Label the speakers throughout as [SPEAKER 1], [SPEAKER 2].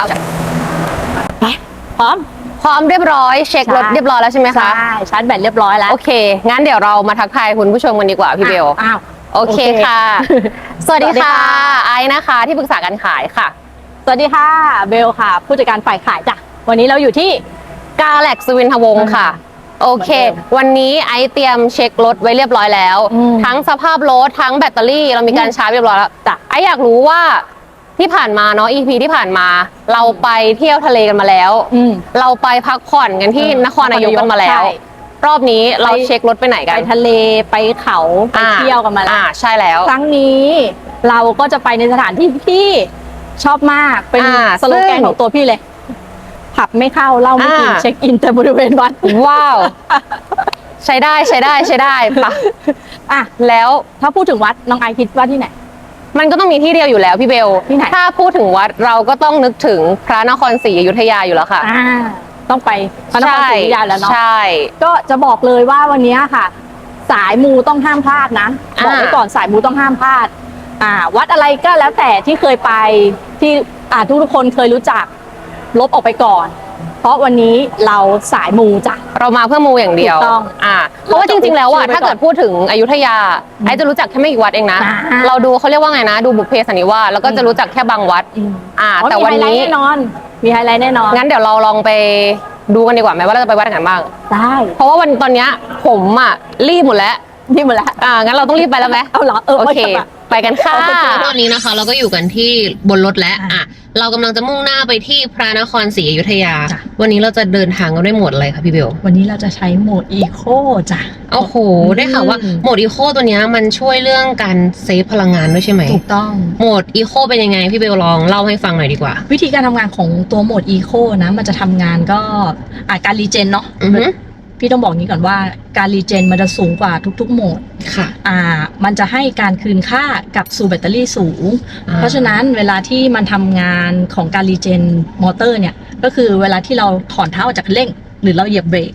[SPEAKER 1] เอา
[SPEAKER 2] ไปพร้อม
[SPEAKER 1] พร้อมเรียบร้อยเช็ครถ
[SPEAKER 2] ใช่
[SPEAKER 1] เรียบร้อยแล้วใช่ไหมคะ
[SPEAKER 2] ใช่ชาร์จแบตเรียบร้อยแล้ว
[SPEAKER 1] โอเค งั้นเดี๋ยวเรามาทักทายคุณผู้ชมกันดีกว่าพี่เบล
[SPEAKER 2] อ้าว
[SPEAKER 1] โอเค
[SPEAKER 2] โอเค
[SPEAKER 1] ค่ะ สวัสดี
[SPEAKER 2] สวัสดี
[SPEAKER 1] ค่ะ
[SPEAKER 2] ค่ะ
[SPEAKER 1] ไอซ์นะคะที่ปรึกษาการขายค่ะ
[SPEAKER 2] สวัสดีค่ะ เบลค่ะ ผู้จัดการฝ่ายขายจ้ะ วันนี้เราอยู่ที่
[SPEAKER 1] กาแล็กสุวินทวงศ์ค่ะ โอเค
[SPEAKER 2] เหมือนเดิม
[SPEAKER 1] วันนี้ไอซ์เตรียมเช็ครถไว้เรียบร้อยแล้ว
[SPEAKER 2] อืม
[SPEAKER 1] ทั้งสภาพรถทั้งแบตเตอรี่เรามีการ
[SPEAKER 2] อืม
[SPEAKER 1] ชาร์จเรียบร้อยแล้ว
[SPEAKER 2] จ้ะ
[SPEAKER 1] ไอซ์อยากรู้ว่า ที่ผ่านมาเนาะ EP ที่ผ่านมา เราไปเที่ยวทะเลกันมาแล้ว
[SPEAKER 2] อืม
[SPEAKER 1] เราไปพักผ่อนกันที่
[SPEAKER 2] เออน
[SPEAKER 1] ครนายกกันมาแล้ว
[SPEAKER 2] ใช่
[SPEAKER 1] รอบนี้เรา
[SPEAKER 2] ไป
[SPEAKER 1] เช็ครถไปไหนกั
[SPEAKER 2] ไป
[SPEAKER 1] น
[SPEAKER 2] ทะเลไปเขาไป
[SPEAKER 1] อ่า
[SPEAKER 2] เที่ยวกันมาแล้ว
[SPEAKER 1] อ่าใช่แล้ว
[SPEAKER 2] ครั้งนี้เราก็จะไปในสถานที่ที่ชอบมากเป็น
[SPEAKER 1] อ่า
[SPEAKER 2] สโลแกน
[SPEAKER 1] ซึ่ง
[SPEAKER 2] ของตัวพี่เลย ผับไม่เข้าเหล่าไม่กิน
[SPEAKER 1] อ่า
[SPEAKER 2] เช็คอินแต่บริเวณวัด
[SPEAKER 1] ว้าว ใช้ได้ใช้ได้ใช้ได้ปะ
[SPEAKER 2] อะ
[SPEAKER 1] แล้ว
[SPEAKER 2] ถ้าพูดถึงวัดน้องไอคิดว่าที่ไหน
[SPEAKER 1] มันก็ต้องมีที่เดียวอยู่แล้วพี่เบล
[SPEAKER 2] ที่ไหน
[SPEAKER 1] ถ้าพูดถึงวัดเราก็ต้องนึกถึงพระนครศรีอยุธยาอยู่แล้วค่ะ
[SPEAKER 2] อ่าต้องไปพระนครศรีอยุธยาแล้วเนาะ
[SPEAKER 1] ใช่
[SPEAKER 2] ก็จะบอกเลยว่าวันนี้ค่ะ สายมูต้องห้ามพลาดนะ
[SPEAKER 1] อ่า
[SPEAKER 2] บอกไว้ก่อนสายมูต้องห้ามพลาด อ่า วัดอะไรก็แล้วแต่ที่เคยไปที่อ่าทุกทุกๆคนเคยรู้จัก ลบออกไปก่อน เพราะวันนี้เราสายมูจ้ะ
[SPEAKER 1] เรามาเพื่อมูอย่างเดียว
[SPEAKER 2] ถูกต้อง
[SPEAKER 1] อ่าเพราะว่าจริงๆ แล้วอะ
[SPEAKER 2] เราจะ
[SPEAKER 1] ถ้าเกิดพูดถึงอยุธยา
[SPEAKER 2] อืม
[SPEAKER 1] ไอ้จะรู้จักแค่ไม่กี่วัดเองนะ
[SPEAKER 2] อ่า
[SPEAKER 1] เราดูเขาเรียกว่าไงนะ ดูบุพเพสันนิวาสแล้วก็จะรู้จักแค่บางวัด
[SPEAKER 2] อืม
[SPEAKER 1] อ่า
[SPEAKER 2] อ๋อ
[SPEAKER 1] แต่
[SPEAKER 2] มี
[SPEAKER 1] วัน
[SPEAKER 2] ไฮไล
[SPEAKER 1] นี้
[SPEAKER 2] ท์แน่นอน มีไฮไลท์แน่นอน
[SPEAKER 1] งั้นเดี๋ยวเราลองไปดูกันดีกว่าไหมว่าเราจะไปวัดไหนกันบ้าง
[SPEAKER 2] ได้
[SPEAKER 1] เพราะว่าวันตอนเนี้ยผมอะรีบหมดแล้ว
[SPEAKER 2] ที่หมดแล้ว
[SPEAKER 1] อ่า งั้นเราต้องรีบไปแล้วไหม
[SPEAKER 2] เอาเหรอเออ
[SPEAKER 1] โอเคา ไปกันค่ะ
[SPEAKER 2] โอเค
[SPEAKER 1] ตอนนี้นะคะเราก็อยู่กันที่บนรถแล้ว
[SPEAKER 2] อะ
[SPEAKER 1] อะเรากำลังจะมุ่งหน้าไปที่พระนครศรีอยุธยา
[SPEAKER 2] จ้ะ
[SPEAKER 1] วันนี้เราจะเดินทางกันด้วยโหมดอะไรคะพี่เบล
[SPEAKER 2] วันนี้เราจะใช้โหมดอีโคจ้ะ
[SPEAKER 1] โอ้โห
[SPEAKER 2] อืม
[SPEAKER 1] ได้ข่าวว่าโหมดอีโคตัวเนี้ยมันช่วยเรื่องการเซฟพลังงานด้วยใช่ไหม
[SPEAKER 2] ถูกต้อง
[SPEAKER 1] โหมดอีโคเป็นยังไงพี่เบลลองเล่าให้ฟังหน่อยดีกว่า
[SPEAKER 2] วิธีการทำงานของตัวโหมดอีโคนะมันจะทำงานก็อ่าการรีเจนเนาะ
[SPEAKER 1] อือฮึ
[SPEAKER 2] พี่ต้องบอกงี้ก่อนว่าการรีเจนมันจะสูงกว่าทุก ๆ โหมด
[SPEAKER 1] ค่ะ
[SPEAKER 2] อ่า มันจะให้การคืนค่ากลับสู่แบตเตอรี่สูง
[SPEAKER 1] อ่า
[SPEAKER 2] เพราะฉะนั้นเวลาที่มันทำงานของการรีเจนมอเตอร์เนี่ย ก็คือเวลาที่เราถอนเท้าออกจากคันเร่ง หรือเราเหยียบเบรก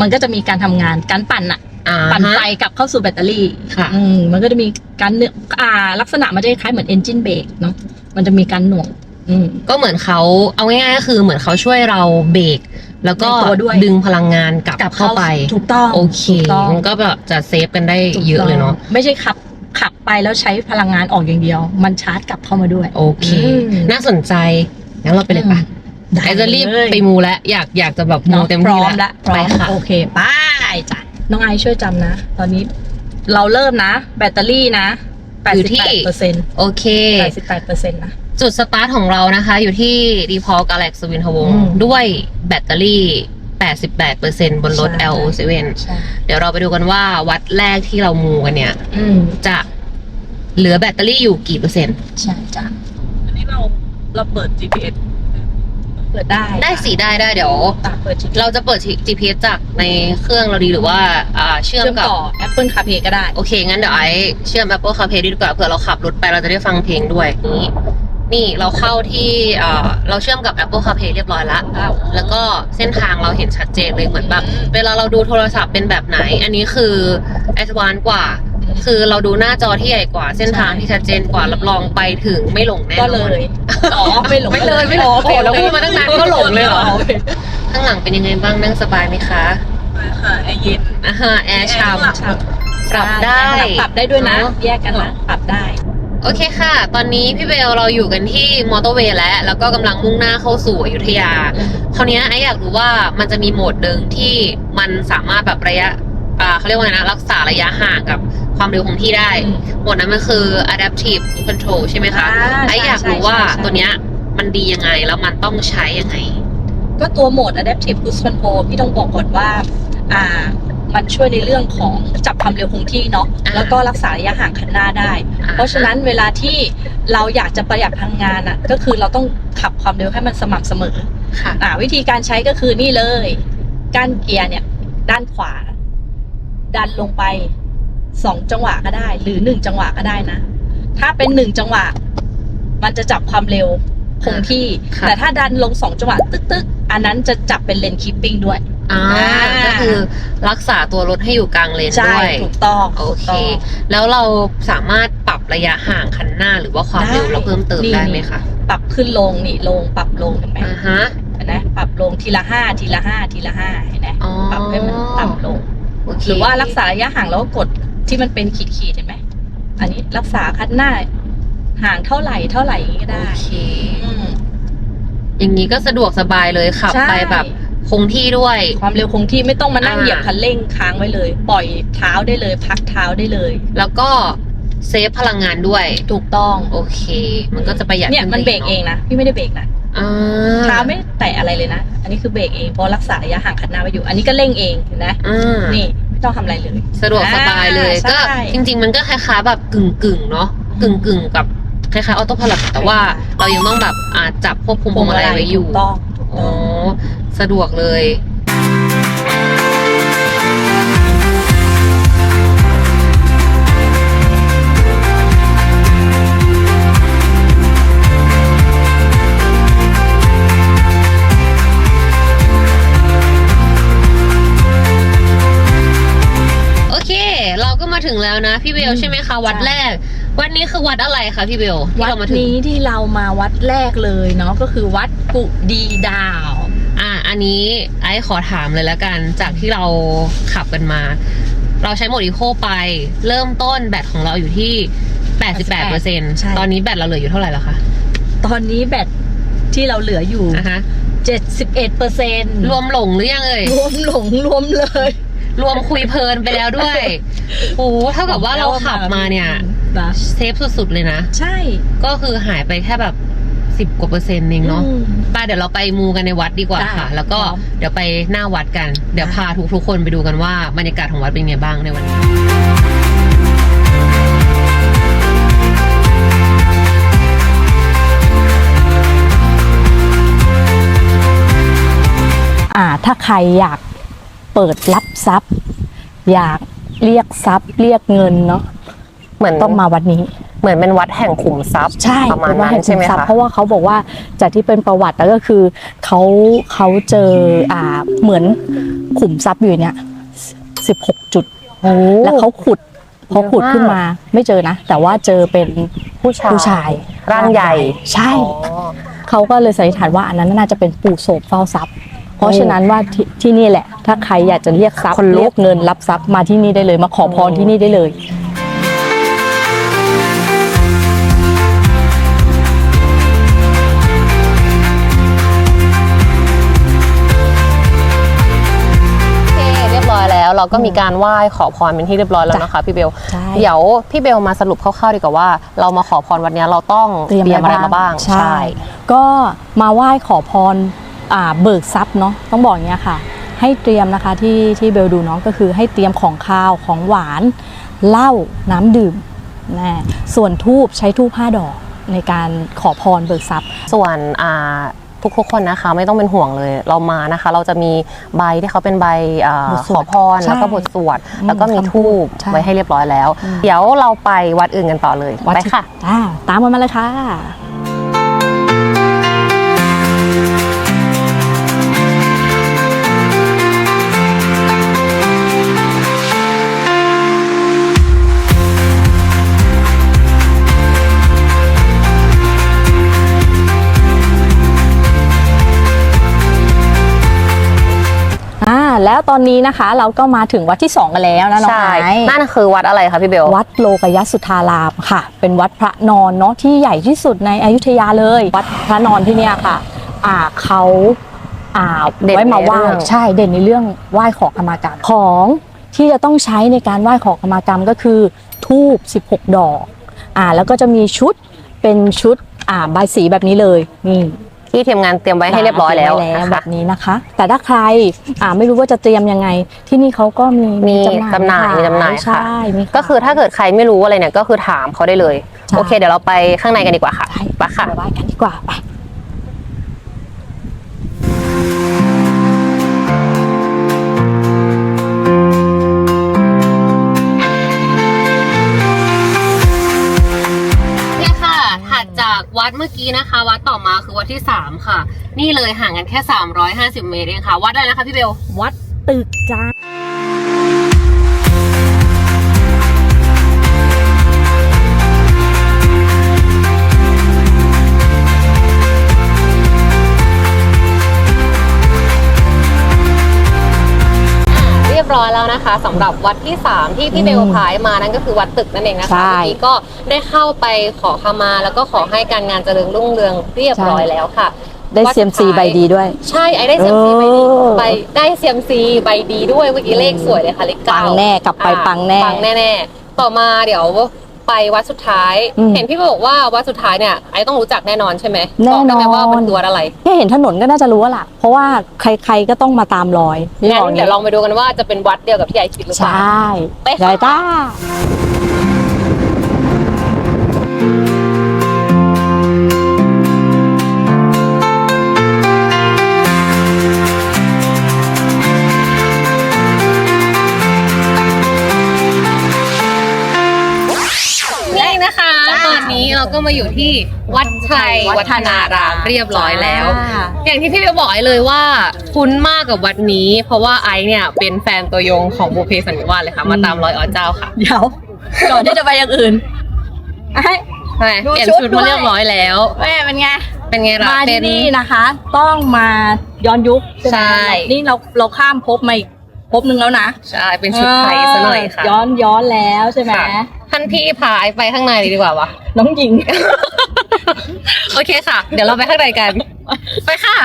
[SPEAKER 2] มันก็จะมีการทำงานการปั่นอะ
[SPEAKER 1] อ่า
[SPEAKER 2] ปั่น
[SPEAKER 1] ฮะ
[SPEAKER 2] ไฟกลับเข้าสู่แบตเตอรี่
[SPEAKER 1] ค่ะ
[SPEAKER 2] อืมมันก็จะมีการเนื้ออ่า ลักษณะมันจะคล้ายเหมือนเอนจินเบรกเนาะ มันจะมีการหน่วง อืม
[SPEAKER 1] ก็เหมือนเขาเอาง่ายๆก็คือเหมือนเขาช่วยเราเบรก แล้วก็
[SPEAKER 2] ในตัวด้วย
[SPEAKER 1] ดึงพลังงานกลับเข้าไป
[SPEAKER 2] ถูกต้อง
[SPEAKER 1] โอเค
[SPEAKER 2] ถูกต้อง
[SPEAKER 1] มันก็แบบจะเซฟกันได้
[SPEAKER 2] ถูก
[SPEAKER 1] เยอะเลยเนาะ
[SPEAKER 2] ไม่ใช่ขับขับไปแล้วใช้พลังงานออกอย่างเดียว มันชาร์จกลับเข้ามาด้วย
[SPEAKER 1] โอเค
[SPEAKER 2] อืม
[SPEAKER 1] น่าสนใจงั้นเราไปเลยปะ
[SPEAKER 2] ได้
[SPEAKER 1] ไอจะรีบ
[SPEAKER 2] เลย
[SPEAKER 1] ไปมูแล้วอยากอยากจะแบบมู
[SPEAKER 2] เนาะ
[SPEAKER 1] เต็ม
[SPEAKER 2] พร้
[SPEAKER 1] ที่
[SPEAKER 2] อมละพร้
[SPEAKER 1] ไป
[SPEAKER 2] อม
[SPEAKER 1] ค่ะ
[SPEAKER 2] โอเคไปจ้ะน้องไอซ์ช่วยจำนะ ตอนนี้เราเริ่มนะ แบตเตอรี่นะ88เปอร์เซ็นต์
[SPEAKER 1] โอเค
[SPEAKER 2] 88เปอร์เซ็นต์นะ
[SPEAKER 1] จุดสตาร์ทของเรานะคะ อยู่ที่ดีพอลกาแล็กสวินทวง
[SPEAKER 2] อื
[SPEAKER 1] ศ์
[SPEAKER 2] ม
[SPEAKER 1] ด้วยแบตเตอรี่ 88%บนรถ
[SPEAKER 2] ใช่
[SPEAKER 1] L7
[SPEAKER 2] ใช่
[SPEAKER 1] เดี๋ยวเราไปดูกันว่าวัดแรกที่เรามูกันเนี่ย
[SPEAKER 2] อืม
[SPEAKER 1] จะเหลือแบตเตอรี่อยู่กี่เปอร์เซ็นต์
[SPEAKER 2] ใช่จ้ะ
[SPEAKER 3] อันนี้เราเราเปิด GPS
[SPEAKER 2] เปิดได้
[SPEAKER 1] ได้สีได้ได้เดี๋ยว
[SPEAKER 2] ตามเปิด GPS
[SPEAKER 1] เราจะเปิด GPS จากในเครื่องเราดีหรือว่าอ่าเชื่อม
[SPEAKER 2] เชื่อม
[SPEAKER 1] กับ
[SPEAKER 2] ต่อ Apple CarPlay ก็ได้
[SPEAKER 1] โอเค งั้นเดี๋ยวไอ้เชื่อม Apple CarPlay ดีกว่าเผื่อเราขับรถไปเราจะได้ฟังเพลงด้วยนี่ นี่เราเข้าที่เอ่อเราเชื่อมกับ Apple CarPlay เรียบร้อยแล้วแล้วก็เส้นทางเราเห็นชัดเจนเลยเหมือนแบบเวลาเราดูโทรศัพท์เป็นแบบไหน อันนี้คือ advanced กว่า คือเราดูหน้าจอที่ใหญ่กว่า เส้นทางที่ชัดเจนกว่ารับรองไปถึงไม่หลงแน่น
[SPEAKER 2] ก็
[SPEAKER 1] อน
[SPEAKER 2] เลยอ๋อไม่หลง
[SPEAKER 1] ไม่เลยไม่หลง
[SPEAKER 2] โอ
[SPEAKER 1] โอ้โหเราพูดมาตั้งนานก็หลงเลยเหรอ
[SPEAKER 2] โค
[SPEAKER 1] ข้างหลังเป็นยังไงบ้างนั่งสบายไหมคะ
[SPEAKER 3] ค่ะแอร์เย็น
[SPEAKER 1] อ่าฮะแอร์ฉ่ำปรับได้
[SPEAKER 2] ปรับได้ด้วยนะ
[SPEAKER 1] เนอะ
[SPEAKER 2] แยกกันนะปรับได้
[SPEAKER 1] โอเคค่ะ ตอนนี้พี่เบลเราอยู่กันที่มอเตอร์เวย์แล้ว แล้วก็กำลังมุ่งหน้าเข้าสู่อยุธยา คราวเนี้ยไออยากรู้ว่ามันจะมีโหมดหนึ่งที่มันสามารถแบบระยะอ่าเขาเรียกว่าไงนะ รักษาระยะห่างกับความเร็วของที่ได้
[SPEAKER 2] อืม
[SPEAKER 1] โหมดนั้นมันคือ adaptive control ใช่ไหมคะ
[SPEAKER 2] อ่า
[SPEAKER 1] ไอ
[SPEAKER 2] ใช่
[SPEAKER 1] อยากรู้ว่า
[SPEAKER 2] ใช่ใช่
[SPEAKER 1] ตัวเนี้ยมันดียังไงแล้วมันต้องใช้ยังไง
[SPEAKER 2] ก็ตัวโหมด Adaptive Cruise Control พี่ต้องบอกก่อนว่า อ่า มันช่วยในเรื่องของจับความเร็วคงที่เนาะ
[SPEAKER 1] อ่า
[SPEAKER 2] แล้วก็รักษาระยะห่างคันหน้าได้
[SPEAKER 1] อ่
[SPEAKER 2] เพราะฉะนั้นเวลาที่เราอยากจะประหยัดพลังงานอะก็คือเราต้องขับความเร็วให้มันสม่ำเสมอ
[SPEAKER 1] ค่ะ
[SPEAKER 2] อ่าวิธีการใช้ก็คือนี่เลยก้านเกียร์เนี่ย ด้านขวา ดันลงไปสองจังหวะก็ได้ หรือหนึ่งจังหวะก็ได้นะ ถ้าเป็นหนึ่งจังหวะ มันจะจับความเร็ว คงที่
[SPEAKER 1] ค่ะ
[SPEAKER 2] แต่ถ้าดันลงสองจังหวะตึกตึกๆอันนั้นจะจับเป็นเลนคีปปิ้งด้วย
[SPEAKER 1] อ่า
[SPEAKER 2] อ่า
[SPEAKER 1] ก็คือรักษาตัวรถให้อยู่กลางเลน
[SPEAKER 2] ใช่
[SPEAKER 1] ด้วย
[SPEAKER 2] ถูกต้อง
[SPEAKER 1] โอเค
[SPEAKER 2] ถูกต้อง
[SPEAKER 1] แล้วเราสามารถปรับระยะห่างคันหน้าหรือว่าความเร็ว
[SPEAKER 2] ได้
[SPEAKER 1] เราเพิ่มเติม
[SPEAKER 2] นี่
[SPEAKER 1] ได้ไหมคะ
[SPEAKER 2] ปรับขึ้นลงนี่ลงปรับลงเห็นไหม
[SPEAKER 1] อ่าฮะ
[SPEAKER 2] เห็นไหมปรับลงทีละห้าทีละห้าทีละห้าเห็นไหม
[SPEAKER 1] อ๋อ
[SPEAKER 2] ปรับให้มันต่ำลง
[SPEAKER 1] โอเค
[SPEAKER 2] หรือว่ารักษาระยะห่างแล้วก็กดที่มันเป็นขีดขีดๆเห็นไหมอันนี้รักษาคัดหน้า ห่างเท่าไหร่เท่าไหร่อย่างนี้ก็
[SPEAKER 1] โอ
[SPEAKER 2] ได้
[SPEAKER 1] เค
[SPEAKER 2] อืม
[SPEAKER 1] อย่างนี้ก็สะดวกสบายเลยขับ
[SPEAKER 2] ใช่
[SPEAKER 1] ไปแบบคงที่ด้วย
[SPEAKER 2] ความเร็วคงที่ไม่ต้องมานั่ง
[SPEAKER 1] อ่า
[SPEAKER 2] เหยียบคันเร่งค้างไว้เลย ปล่อยเท้าได้เลย พักเท้าได้เลย
[SPEAKER 1] แล้วก็เซฟพลังงานด้วย
[SPEAKER 2] ถูกต้อง
[SPEAKER 1] โอเค มันก็จะประหยัด
[SPEAKER 2] เนี่ย
[SPEAKER 1] ขึ้
[SPEAKER 2] มันเบรกเองนะพี่ไม่ได้เบรกนะ
[SPEAKER 1] อ่า
[SPEAKER 2] เท้าไม่แตะอะไรเลยนะ อันนี้คือเบรกเองเพราะรักษาระยะห่างคันหน้าไว้อยู่ อันนี้ก็เร่งเองเห็นไหม
[SPEAKER 1] อ่า
[SPEAKER 2] นี่ไม่ต้องทำอะไรเลย
[SPEAKER 1] สะดวกสบายเลย
[SPEAKER 2] อ่า
[SPEAKER 1] ก็
[SPEAKER 2] ใช่
[SPEAKER 1] จริง ๆ มันก็คล้ายๆแบบกึ่งกึ่งๆเนาะกึ่งกึ่งๆกับ คล้ายๆออโต้พาร์แต่ว่าเรายังต้องแบบอ่าจับควบคุมพวงมาลัยไว้อยู่
[SPEAKER 2] ถูกต้องถูก
[SPEAKER 1] อ๋
[SPEAKER 2] ต้
[SPEAKER 1] อ
[SPEAKER 2] อง
[SPEAKER 1] สะดวกเลย โอเค เราก็มาถึงแล้วนะพี่เบลใช่ไหมคะวัดแรก วัดนี้คือวัดอะไรคะพี่เบลที่
[SPEAKER 2] วัด
[SPEAKER 1] เรามาถึง
[SPEAKER 2] นี้ที่เรามาวัดแรกเลยเนาะก็คือวัดกุดีดาว
[SPEAKER 1] อะอันนี้ไอ้ขอถามเลยแล้วกัน จากที่เราขับกันมา เราใช้โหมดอีโคไป เริ่มต้นแบตของเราอยู่ที่ 88เปอร์เซ็นต์
[SPEAKER 2] ใช่
[SPEAKER 1] ตอนนี้แบตเราเหลืออยู่เท่าไหร่แล้วคะ
[SPEAKER 2] ตอนนี้แบตที่เราเหลืออยู่
[SPEAKER 1] อะฮะ
[SPEAKER 2] 71เปอร์เซ็นต์
[SPEAKER 1] รวมหลงหรือยังเอ่ย
[SPEAKER 2] รวมหลงรวมเลย
[SPEAKER 1] รวมคุยเพลินไปแล้วด้วย โอ้เท่ากับว่าเราขับมาเนี่ย
[SPEAKER 2] นะ
[SPEAKER 1] เซฟสุดๆเลยนะ
[SPEAKER 2] ใช่
[SPEAKER 1] ก็คือหายไปแค่แบบสิบ10กว่าเปอร์เซ็นต์เองเนาะ
[SPEAKER 2] อืม
[SPEAKER 1] ไปเดี๋ยวเราไปมูกันในวัดดีกว่า
[SPEAKER 2] ได้
[SPEAKER 1] ค่ะ แล้วก็
[SPEAKER 2] พร้อม
[SPEAKER 1] เดี๋ยวไปหน้าวัดกัน เดี๋ยว
[SPEAKER 2] ได้
[SPEAKER 1] พาทุกทุกๆคนไปดูกันว่าบรรยากาศของวัดเป็นไงบ้างในวันนี้
[SPEAKER 2] อ่าถ้าใครอยากเปิดรับทรัพย์ อยากเรียกทรัพย์ เรียกเงินเนาะ
[SPEAKER 1] เหมือน
[SPEAKER 2] ต้องมาวัดนี้
[SPEAKER 1] เหมือนเป็นวัดแห่งขุมทรัพย์
[SPEAKER 2] ใช่
[SPEAKER 1] ประมาณ
[SPEAKER 2] เป็นวัด
[SPEAKER 1] นั้น
[SPEAKER 2] แห่ง
[SPEAKER 1] ใช่ไหม
[SPEAKER 2] ขุทรัพย์
[SPEAKER 1] คะ
[SPEAKER 2] เพราะว่าเขาบอกว่าจากที่เป็นประวัติแล้วก็คือเขาเขาเจออ่าเหมือนขุมทรัพย์อยู่เนี่ยสิบหกจุดแล้วเขาขุดพอขุดขึ้นมาไม่เจอนะ แต่ว่าเจอเป็น
[SPEAKER 1] ผู้ชาย
[SPEAKER 2] ผู้ชาย
[SPEAKER 1] ร่างใหญ่
[SPEAKER 2] ใช่
[SPEAKER 1] อ๋อ
[SPEAKER 2] เขาก็เลยสันนิษฐานว่าอันนั้นน่าจะเป็นปู่โสมเฝ้าทรัพย์ เพราะฉะนั้นว่าที่ที่นี่แหละ ถ้าใครอยากจะเรียกทรัพย์
[SPEAKER 1] คนลุก
[SPEAKER 2] เรียกเงินรับทรัพย์มาที่นี่ได้เลย มาขอพรที่นี่ได้เลย
[SPEAKER 1] แล้วเราก็มีการไหว้ขอพรเป็นที่เรียบร้อยแล้วนะคะพี่เบล
[SPEAKER 2] ใช่
[SPEAKER 1] เดี๋ยวพี่เบลมาสรุปคร่าวๆดีกว่าว่า เรามาขอพรวันนี้เราต้องเตรียมอะไรมาบ้าง
[SPEAKER 2] ใช่ ก็มาไหว้ขอพรอ่าเบิกทรัพย์เนาะต้องบอกอย่างเงี้ยค่ะ ให้เตรียมนะคะที่ที่เบลดูเนาะก็คือให้เตรียมของข้าวของหวานเหล้าน้ำดื่มนะส่วนทูบใช้ทูบห้าดอกในการขอพรเบิกทรัพย์
[SPEAKER 1] ส่วนอ่า ทุกๆคนนะคะ ไม่ต้องเป็นห่วงเลย เรามานะคะ เราจะมีใบที่เขาเป็นใบอ่า
[SPEAKER 2] บทส
[SPEAKER 1] ข
[SPEAKER 2] ว
[SPEAKER 1] อ
[SPEAKER 2] ด
[SPEAKER 1] พร
[SPEAKER 2] ใช่
[SPEAKER 1] แล้วก็บทสวด
[SPEAKER 2] อืม
[SPEAKER 1] แล้วก็มีทูบ
[SPEAKER 2] ใช่
[SPEAKER 1] ไว้ให้เรียบร้อยแล้ว
[SPEAKER 2] อืม
[SPEAKER 1] เดี๋ยวเราไปวัดอื่นกันต่อเลย
[SPEAKER 2] วัด
[SPEAKER 1] ไป
[SPEAKER 2] ที่
[SPEAKER 1] ค่ะ
[SPEAKER 2] อ่าตามกันมาเลยค่ะ แล้วตอนนี้นะคะ เราก็มาถึงวัดที่ 2 กันแล้วนะน้อง
[SPEAKER 1] ใช่
[SPEAKER 2] ไอซ์
[SPEAKER 1] นั่นคือวัดอะไรคะพี่เบล
[SPEAKER 2] วัดโลกยสุธารามค่ะ เป็นวัดพระนอนเนาะที่ใหญ่ที่สุดในอยุธยาเลย วัดพระนอนที่เนี่ยค่ะ อ่าเขาอ่า
[SPEAKER 1] เด่น
[SPEAKER 2] ไว้มาไหว้
[SPEAKER 1] ในเรื่อง
[SPEAKER 2] ใช่เด่นในเรื่องไหว้ขอขมากรรมของที่จะต้องใช้ในการไหว้ขอขมากรรมก็คือทูบ16 ดอกอ่าแล้วก็จะมีชุดเป็นชุดอ่าใบายสีแบบนี้เลยนี่
[SPEAKER 1] ที่ทีมงานเตรียมไว้ให้เรียบร้อยแล้ว
[SPEAKER 2] เตมไว้
[SPEAKER 1] นะ
[SPEAKER 2] แบ
[SPEAKER 1] คะ
[SPEAKER 2] บนี้นะคะ แต่ถ้าใครอ่าไม่รู้ว่าจะเตรียมยังไง ที่นี่เขาก็มี
[SPEAKER 1] มีจำหน่ายมีจำหน่ายค่ะ
[SPEAKER 2] ใช่มีขาย
[SPEAKER 1] ก็คือถ้าเกิดใครไม่รู้อะไรเนี่ยก็คือถามเขาได้เลย
[SPEAKER 2] ใช่
[SPEAKER 1] โอเค เดี๋ยวเราไปข้างในกันดีกว่าค่ะ
[SPEAKER 2] ไป
[SPEAKER 1] ไปค่ะ
[SPEAKER 2] ไปไหว้กันดีกว่าไป
[SPEAKER 1] วัดเมื่อกี้นะคะ วัดต่อมาคือวัดที่สามค่ะ นี่เลยห่างกันแค่สามร้อยห้าสิบเมตรเองค่ะ วัดอะไรนะคะพี่เบล
[SPEAKER 2] วัดตึกจ้าเรี
[SPEAKER 1] ยบร้อยแล้ว นะคะสำหรับวัดที่ 3 ที่พี่เบล
[SPEAKER 2] อืม
[SPEAKER 1] พายมานั่นก็คือวัดตึกนั่นเองนะคะ
[SPEAKER 2] ใช่
[SPEAKER 1] เมื่อกี้ก็ได้เข้าไปขอขมา แล้วก็ขอให้การงานเจริญรุ่งเรืองเรียบร้อยแล้วค่ะ
[SPEAKER 2] ได้
[SPEAKER 1] วัด
[SPEAKER 2] เซียมซี
[SPEAKER 1] สุดท้าย
[SPEAKER 2] ใบดีด้วย
[SPEAKER 1] ใช่ไอได้เซียมซีใบดี
[SPEAKER 2] เออ
[SPEAKER 1] ใบได้เซียมซีใบดีด้วยเมื่อกี้เลขสวยเลยค่ะเลข
[SPEAKER 2] ปั
[SPEAKER 1] เก้าง
[SPEAKER 2] แน่กลับไป
[SPEAKER 1] อ่า
[SPEAKER 2] ปังแน่
[SPEAKER 1] ปังแน่ๆต่อมาเดี๋ยว ไปวัดสุดท้าย
[SPEAKER 2] อืม
[SPEAKER 1] เห็นพี่บอกว่าวัดสุดท้ายเนี่ยไอต้องรู้จักแน่นอนใช่ไหม
[SPEAKER 2] แน่
[SPEAKER 1] บอกได้ไหม
[SPEAKER 2] นอน
[SPEAKER 1] ว่ามันคือวัดอะไร
[SPEAKER 2] แค่เห็นถนนก็น่าจะรู้แล้วล่ะ เพราะว่าใครๆก็ต้องมาตามรอย
[SPEAKER 1] งั้น
[SPEAKER 2] บอก
[SPEAKER 1] เดี๋ยวลองไปดูกันว่าจะเป็นวัดเดียวกับที่ไอคิดหรือเป
[SPEAKER 2] ใช
[SPEAKER 1] ล่า่ไปค่ะ
[SPEAKER 2] ได้ต้า
[SPEAKER 1] นี่ นนี้เราก็มาอยู่ที่วัดชัยวัฒนารามเรียบร้อยแล้ว อย่างที่พี่เบลบอกไอ้เลยว่าคุ้นมากกับวัดนี้ เพราะว่าไอซ์เนี่ยเป็นแฟนตัวยงของบุพเพสันนิวาสเลยค่ะ มาตามรอยอ๋อเจ้าค่ะ
[SPEAKER 2] เดี๋ยวก่อนที่จะไปอย่างอื่นไอ้
[SPEAKER 1] ใช่
[SPEAKER 2] ดู
[SPEAKER 1] เปลี่ยน
[SPEAKER 2] ชุด
[SPEAKER 1] ชุด
[SPEAKER 2] ด้
[SPEAKER 1] มา
[SPEAKER 2] วย
[SPEAKER 1] เรียบร้อยแล้ว
[SPEAKER 2] แม่เป็นไง
[SPEAKER 1] เป็นไงล่ะ
[SPEAKER 2] มา
[SPEAKER 1] เป็
[SPEAKER 2] ที่
[SPEAKER 1] น
[SPEAKER 2] นี่นะคะ ต้องมาย้อนยุคใช่ไหม
[SPEAKER 1] ใช่
[SPEAKER 2] นี่เราเราข้ามภพมาอีกภพหนึ่งแล้วนะ
[SPEAKER 1] ใช่เป็นชุดไทยซะหน่อยค่ะ
[SPEAKER 2] ย้อนย้อนแล้วใช่ไหม
[SPEAKER 1] ค่ะ ท่านพี่พาไอซ์ไปข้างในเลยดีกว่าวะ
[SPEAKER 2] น้องหญิง
[SPEAKER 1] โอเคค่ะ เดี๋ยวเราไปข้างในกัน ไปค่ะ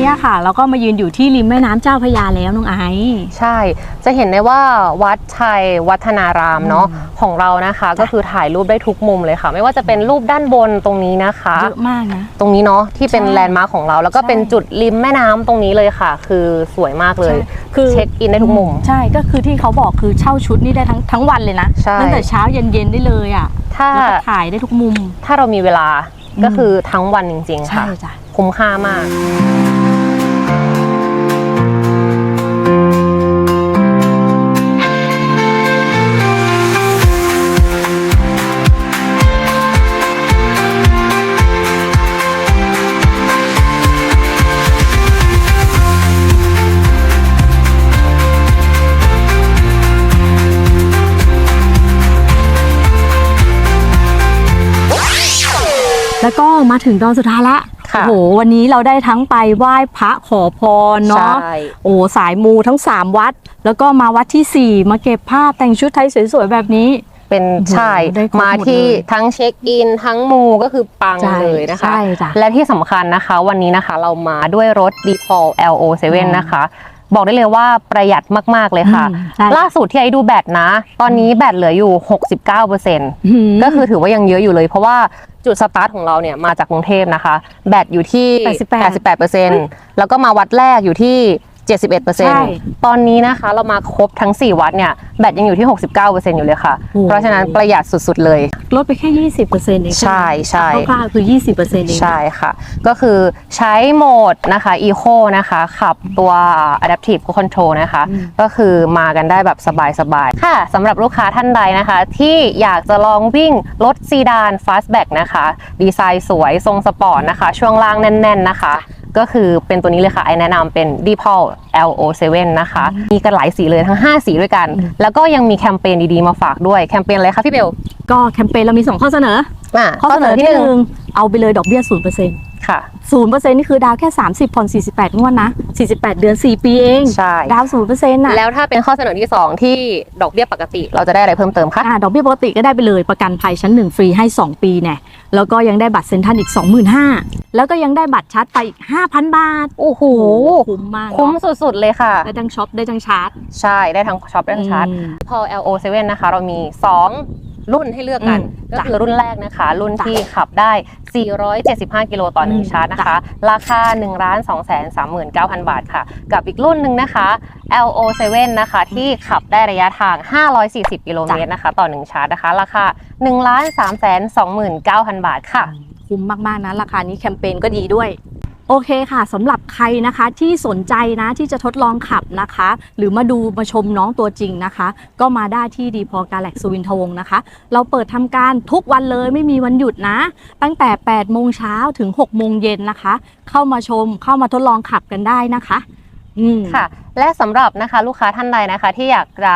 [SPEAKER 2] นนี้ค่ะเราก็มายืนอยู่ที่ริมแม่น้ำเจ้าพระยาแล้วน้องไอซ์
[SPEAKER 1] ใช่ จะเห็นได้ว่าวัดชัยวัฒนารามเนาะของเรานะคะ ก็คือถ่ายรูปได้ทุกมุมเลยค่ะ ไม่ว่าจะเป็นรูปด้านบนตรงนี้นะคะ
[SPEAKER 2] เยอะมากนะ
[SPEAKER 1] ตรงนี้เนาะที่เป็น
[SPEAKER 2] ใช่
[SPEAKER 1] แลนด์มาร์คของเรา แล้วก็
[SPEAKER 2] ใช่
[SPEAKER 1] เป็นจุดริมแม่น้ำตรงนี้เลยค่ะ คือสวยมากเลย
[SPEAKER 2] ใช่คือ
[SPEAKER 1] เช็คอินได้ทุกมุม
[SPEAKER 2] ใช่ก็คือที่เขาบอกคือเช่าชุดนี่ได้ทั้งทั้งวันเลยนะ
[SPEAKER 1] ใช่
[SPEAKER 2] ตั้งแต่เช้าเย็นเย็นๆได้เลยอะ
[SPEAKER 1] ถ้า
[SPEAKER 2] แล้วก็ถ่ายได้ทุกมุม
[SPEAKER 1] ถ้าเรามีเวลา
[SPEAKER 2] อืม
[SPEAKER 1] ก็คือทั้งวันจริง ๆ
[SPEAKER 2] ใช่
[SPEAKER 1] ค่ะ
[SPEAKER 2] จ้ะ
[SPEAKER 1] คุ้มค่ามาก
[SPEAKER 2] แล้ ถึงตอนสุดท้ายละ
[SPEAKER 1] ค่ะ
[SPEAKER 2] โอ้โห วันนี้เราได้ทั้งไปไหว้พระขอพรเนาะ
[SPEAKER 1] ใช่
[SPEAKER 2] โอ้สายมูทั้ง 3 วัด แล้วก็มาวัดทีสี่ 4 มาเก็บภาพแต่งชุดไทยสวยๆ แบบนี้
[SPEAKER 1] เป็น
[SPEAKER 2] โอ้โห
[SPEAKER 1] ใช่
[SPEAKER 2] ได้ครบ
[SPEAKER 1] มา
[SPEAKER 2] หมด
[SPEAKER 1] ที่
[SPEAKER 2] เลย
[SPEAKER 1] ทั้งเช็คอิน ทั้งมูก็คือปัง
[SPEAKER 2] ใช่
[SPEAKER 1] เลยนะคะ
[SPEAKER 2] ใช่จ้ะ
[SPEAKER 1] และที่สำคัญนะคะ วันนี้นะคะเรามาด้วยรถ d p o l LO7
[SPEAKER 2] อืม
[SPEAKER 1] นะคะ บอกได้เลยว่าประหยัดมาก ๆ เลยค่ะ
[SPEAKER 2] อืมใช่
[SPEAKER 1] ล่าสุดที่ไอ้ดูแบตนะ ตอนนี้แบตเหลืออยู่ 69%
[SPEAKER 2] ม
[SPEAKER 1] ก็คือถือว่ายังเยอะอยู่เลย เพราะว่าจุดสตาร์ทของเราเนี่ยมาจากกรุงเทพนะคะ แบตอยู่ที่
[SPEAKER 2] 88
[SPEAKER 1] 88%แล้วก็มาวัดแรกอยู่ที่
[SPEAKER 2] ใช่
[SPEAKER 1] 71%ตอนนี้นะคะเรามาครบทั้ง 4 วัดเนี่ยแบตยังอยู่ที่ 69%อยู่เลยค่ะ
[SPEAKER 2] โอ้
[SPEAKER 1] เพราะฉะนั้นประหยัดสุดๆเลย
[SPEAKER 2] ลดไปแค่ 20%เอง
[SPEAKER 1] ใช่ใช่
[SPEAKER 2] คร่าวๆคือ 20%เอง
[SPEAKER 1] ใช่ค่ะ ก็คือใช้โหมดนะคะ Eco นะคะขับตัว Adaptive Cruise Control นะคะ
[SPEAKER 2] อืม
[SPEAKER 1] ก็คือมากันได้แบบสบายๆ ค่ะสำหรับลูกค้าท่านใดนะคะ ที่อยากจะลองวิ่งรถซีดาน Fastback นะคะ ดีไซน์สวยทรงสปอร์ตนะคะ ช่วงล่างแน่น ๆ นะคะ ก็คือเป็นตัวนี้เลยค่ะไอแนะนำเป็น d p o l LO7 นะคะ มีกันหลายสีเลยทั้ง 5 สีด้วยกัน แล้วก็ยังมีแคมเปญดีๆมาฝากด้วยแคมเปญอะไรคะพี่เบล
[SPEAKER 2] ก็แคมเปญเรามี 2 ข้อเสนอ
[SPEAKER 1] อะ
[SPEAKER 2] ข้อเสนอที่หนึ่งเอาไปเลยดอกเบี้ย0%
[SPEAKER 1] ค่ะ
[SPEAKER 2] ศูนย์เปอร์เซ็นต์นี่คือดาวแค่ 30ผ่อน48 งวดนะ 48 เดือน 4 ปีเอง
[SPEAKER 1] ใช่
[SPEAKER 2] ดาวศูนย์เปอร์เซ็นต์น่ะ
[SPEAKER 1] แล้วถ้าเป็นข้อเสนอที่ 2 ที่ดอกเบี้ยปกติ เราจะได้อะไรเพิ่มเติมคะ
[SPEAKER 2] อ่าดอกเบี้ยปกติก็ได้ไปเลยประกันภัยชั้น 1 ฟรีให้ 2 ปีแน่แล้วก็ยังได้บัตรเซ็นทรัลอีก 25,000แล้วก็ยังได้บัตรชาร์จไปอีก 5,000 บาท
[SPEAKER 1] โอ้โห
[SPEAKER 2] คุ้มมาก
[SPEAKER 1] คุ้ม
[SPEAKER 2] เนาะ
[SPEAKER 1] สุดๆเลยค่ะ
[SPEAKER 2] ได้ทั้งช็อปได้ทั้งชาร์จ
[SPEAKER 1] ใช่ได้ทั้งช็อปได้ทั้งชาร์จ
[SPEAKER 2] อืม
[SPEAKER 1] พอ LO7 นะคะ เรามี 2 รุ่นให้เลือกกัน
[SPEAKER 2] อืม
[SPEAKER 1] ก็
[SPEAKER 2] จ้ะ
[SPEAKER 1] คือรุ่นแรกนะคะ รุ่น
[SPEAKER 2] จ้ะ
[SPEAKER 1] ที่ขับได้ 475 กิโลต่อหนึ่ง
[SPEAKER 2] อืม
[SPEAKER 1] ชาร์จนะคะ ราคา 1 2 3 9 0 0 0 บาทค่ะ กับอีกรุ่นหนึ่งนะคะ LO7 นะคะ ที่ขับได้ระยะทาง 540 กิโลเมตรนะคะ ต่อหนึ่งชาร์จนะคะ ราคา 1 3 2 9 0 0 0 บาทค่ะ
[SPEAKER 2] คุ้มมาก ๆ นะ ราคานี้แคมเปญก็ดีด้วย โอเคค่ะสำหรับใครนะคะที่สนใจนะที่จะทดลองขับนะคะ หรือมาดูมาชมน้องตัวจริงนะคะ ก็มาได้ที่ดีพอกาแล็กสุวินทวงนะคะ เราเปิดทำการทุกวันเลยไม่มีวันหยุดนะ ตั้งแต่ 8 โมงเช้าถึง 6 โมงเย็นนะคะ เข้ามาชมเข้ามาทดลองขับกันได้นะคะอืม
[SPEAKER 1] ค่ะ และสำหรับนะคะลูกค้าท่านใดนะคะ ที่อยากจะ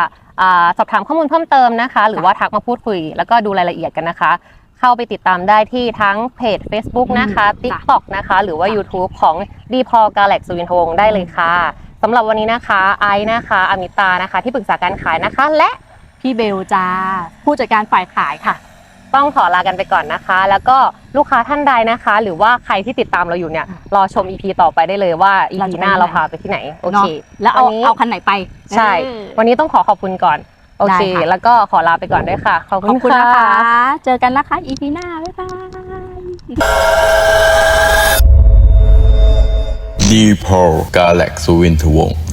[SPEAKER 1] สอบถามข้อมูลเพิ่มเติมนะคะ หรือว่าทักมาพูดคุย แล้วก็ดูรายละเอียดกันนะคะ เข้าไปติดตามได้ที่ทั้งเพจ Facebook นะคะ
[SPEAKER 2] อืม
[SPEAKER 1] TikTok นะคะ หรือว่า YouTube ของดีพอกาแล็กสุวินทวงศ์ได้เลยค่ะสำหรับวันนี้นะคะไอซ์นะคะ อมิตานะคะ ที่ปรึกษาการขายนะคะ และ
[SPEAKER 2] พี่เบลจ้าผู้จัดการฝ่ายขายค่ะ
[SPEAKER 1] ต้องขอลากันไปก่อนนะคะ แล้วก็ลูกค้าท่านใดนะคะ หรือว่าใครที่ติดตามเราอยู่เนี่ย รอชม EP ต่อไปได้เลยว่า EP
[SPEAKER 2] เราจะไป
[SPEAKER 1] หน้า
[SPEAKER 2] ไหน
[SPEAKER 1] เราพาไปที่ไหนโอ
[SPEAKER 2] เนาะ
[SPEAKER 1] เค
[SPEAKER 2] แล้วเอา
[SPEAKER 1] วันนี้
[SPEAKER 2] เอาคันไหนไป
[SPEAKER 1] ใช่
[SPEAKER 2] เออ
[SPEAKER 1] วันนี้ต้องขอขอบคุณก่อน โอเค
[SPEAKER 2] ได้ค่ะ
[SPEAKER 1] แล้วก็ขอลาไปก่อนด้วยค่ะ ขอบ
[SPEAKER 2] ขอบ
[SPEAKER 1] คุ
[SPEAKER 2] คุณณ
[SPEAKER 1] ค่ะ
[SPEAKER 2] นะคะ เจอกันนะคะ EP หน้า บ๊ายบาย
[SPEAKER 4] d p o l Galax สุวินทวงศ์